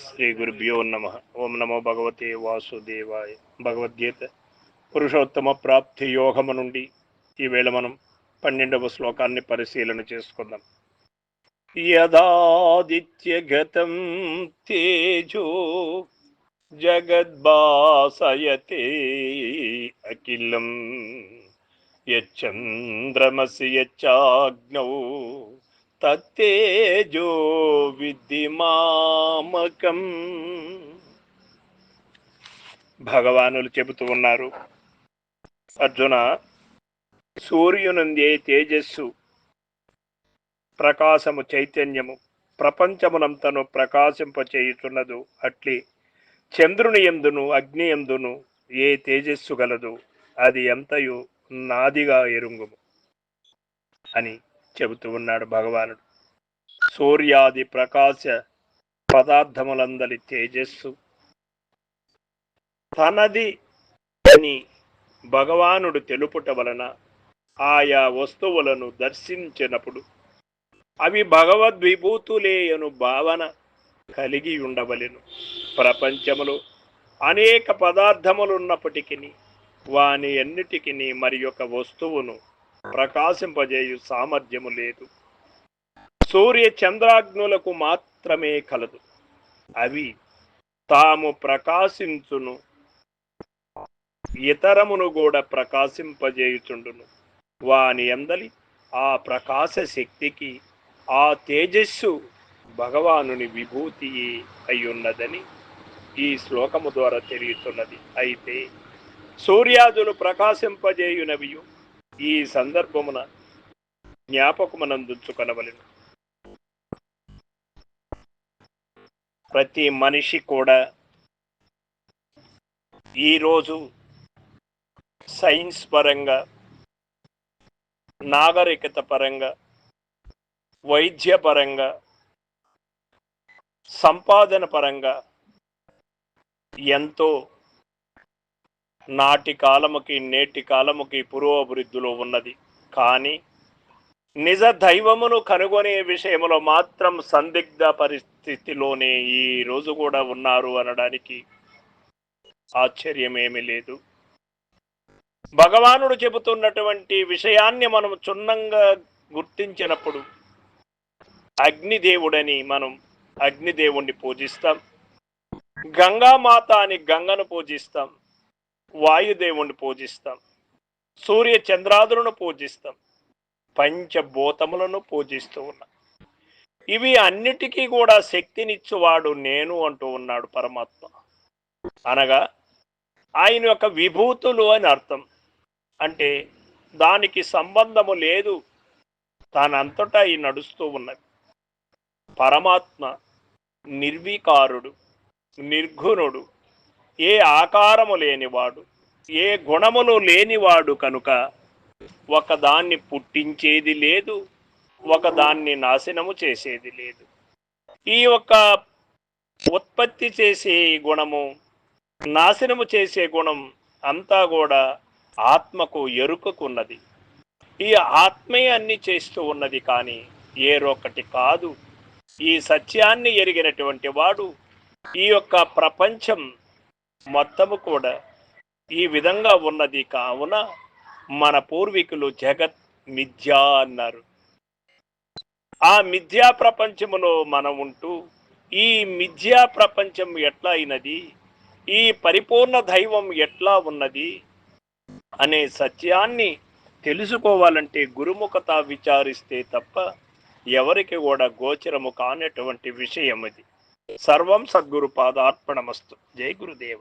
శ్రీ గురుభ్యో నమ. ఓం నమో భగవతే వాసుదేవాయ. భగవద్గీత పురుషోత్తమ ప్రాప్తి యోగము నుండి ఈవేళ మనం పన్నెండవ శ్లోకాన్ని పరిశీలన చేసుకుందాం. యదాదిత్యగతం తేజో జగద్భాసయతే అఖిలం యచ్చంద్రమసి యచ్చాగ్నౌ తత్తేజో విద్ధిమామకం భగవానులు చెబుతూ ఉన్నారు అర్జున సూర్యునుందే తేజస్సు ప్రకాశము చైతన్యము ప్రపంచమునంతను ప్రకాశింపచేయుచున్నదు. అట్లి చంద్రుని ఎందును అగ్ని ఎందును ఏ తేజస్సు గలదు. అది ఎంతయు నాదిగా ఎరుంగుము అని చెబుతూ ఉన్నాడు భగవానుడు. సూర్యాది ప్రకాశ పదార్థములందరి తేజస్సు. తనది అని భగవానుడు తెలుపుట వలన ఆయా వస్తువులను దర్శించినప్పుడు అవి భగవద్విభూతులేయను భావన కలిగి ఉండవలెను. ప్రపంచములో అనేక పదార్థములున్నప్పటికీ వాని ఎన్నిటికి మరి యొక్క వస్తువును ప్రకాశింపజేయు సామర్థ్యము లేదు. సూర్య చంద్రాగ్నులకు మాత్రమే కలదు. అవి తాము ప్రకాశించును. ఇతరమును కూడా ప్రకాశింపజేయుచుండును. వాని అందలి ఆ ప్రకాశ శక్తికి ఆ తేజస్సు భగవానుని విభూతి అయ్యున్నదని ఈ శ్లోకము ద్వారా తెలియతున్నది. అయితే సూర్యాదులు ప్రకాశింపజేయునవియు. ఈ సందర్భమున జ్ఞాపకమునందుంచుకొనవలెను. ప్రతి మనిషి కూడా ఈరోజు సైన్స్ పరంగా నాగరికత పరంగా వైద్యపరంగా సంపాదన పరంగా ఎంతో నాటి కాలముకి నేటి కాలముకి పురోభివృద్ధిలో ఉన్నది. కానీ నిజ దైవమును కనుగొనే విషయంలో మాత్రం సందిగ్ధ పరిస్థితిలోనే ఈ రోజు కూడా ఉన్నారు అనడానికి ఆశ్చర్యమేమీ లేదు. భగవానుడు చెబుతున్నటువంటి విషయాన్ని మనం చున్నంగా గుర్తించినప్పుడు అగ్నిదేవుడని మనం అగ్నిదేవుణ్ణి పూజిస్తాం. గంగామాత అని గంగను పూజిస్తాం. వాయుదేవుణ్ణి పూజిస్తాం. సూర్య చంద్రాదులను పూజిస్తాం. పంచభూతములను పూజిస్తూ ఉన్నాం. ఇవి అన్నిటికీ కూడా శక్తినిచ్చువాడు నేను అంటూ ఉన్నాడు పరమాత్మ. అనగా ఆయన యొక్క విభూతులు అని అర్థం. అంటే దానికి సంబంధము లేదు. తానంతటా ఈ నడుస్తూ ఉన్నది. పరమాత్మ నిర్వికారుడు నిర్ఘునుడు ఏ ఆకారము లేనివాడు ఏ గుణములు లేనివాడు కనుక ఒకదాన్ని పుట్టించేది లేదు ఒకదాన్ని నాశనము చేసేది లేదు. ఈ యొక్క ఉత్పత్తి చేసే గుణము నాశనము చేసే గుణం అంతా కూడా ఆత్మకు ఎరుకకున్నది. ఈ ఆత్మే అన్ని చేస్తూ ఉన్నది కానీ ఏరొకటి కాదు. ఈ సత్యాన్ని ఎరిగినటువంటి వాడు ఈ యొక్క ప్రపంచం మొత్తము కూడా ఈ విధంగా ఉన్నది. కావున మన పూర్వీకులు జగత్ మిథ్యా అన్నారు. ఆ మిథ్యా ప్రపంచములో మనం ఉంటూ ఈ మిథ్యా ప్రపంచం ఎట్లా అయినది? ఈ పరిపూర్ణ దైవం ఎట్లా ఉన్నది? అనే సత్యాన్ని తెలుసుకోవాలంటే గురుముఖత విచారిస్తే తప్ప ఎవరికి కూడా గోచరము కానటువంటి విషయం అది సర్వం సద్గురు పాదార్పణమస్తు. జై గురుదేవ.